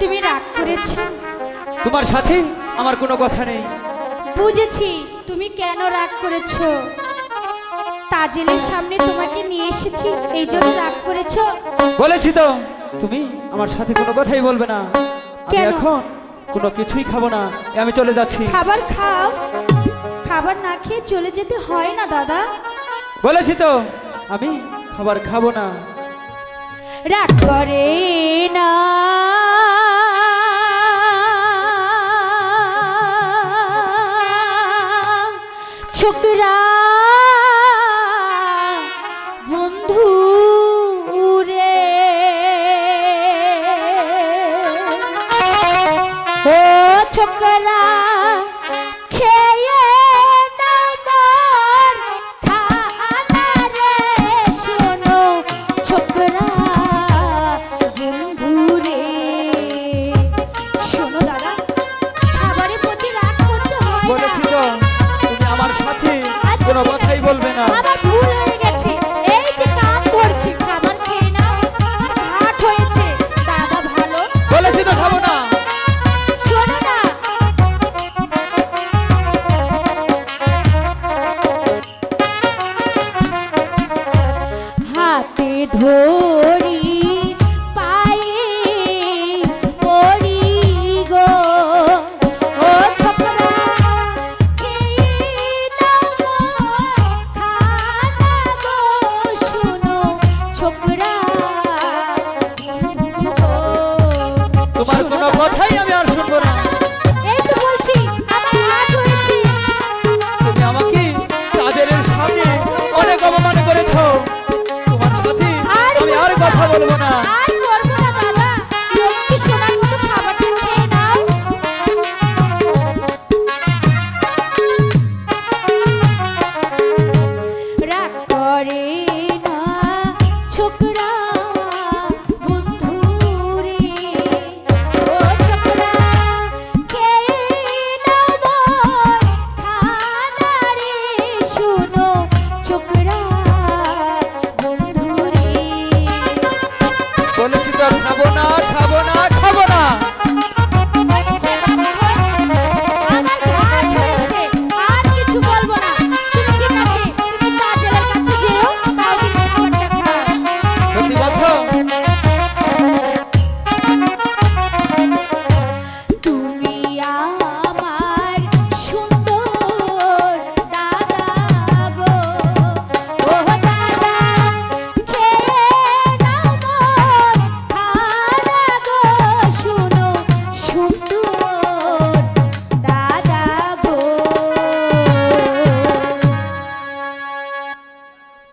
তুমি রাগ করেছ? তোমার সাথে আমার কোনো কথা নেই। বুঝেছি তুমি কেন রাগ করেছ? তাজেলের সামনে তোমাকে নিয়ে এসেছি এই জন্য রাগ করেছ? বলেছি তো তুমি আমার সাথে কোনো কথাই বলবে না। আমি? এখন কোনো কিছুই খাব না আমি চলে যাচ্ছি। খাবার খাও। খাবার না খেয়ে চলে যেতে হয় না দাদা। বলেছি তো আমি খাবার খাব না। রাগ করে না। ছোকরা বন্ধু রে। ও ছোকরা বলবে না। আমার ভুল হয়ে গেছে। এই যে কান ধরছি খাবার খেয়ে নাও। আমার হয়েছে। দাদা ভালো? বলেছি তো খাব না। শোনো না। হাতে ধরি কথাই আমি আর শুনব না। এই করে না ছোকরা।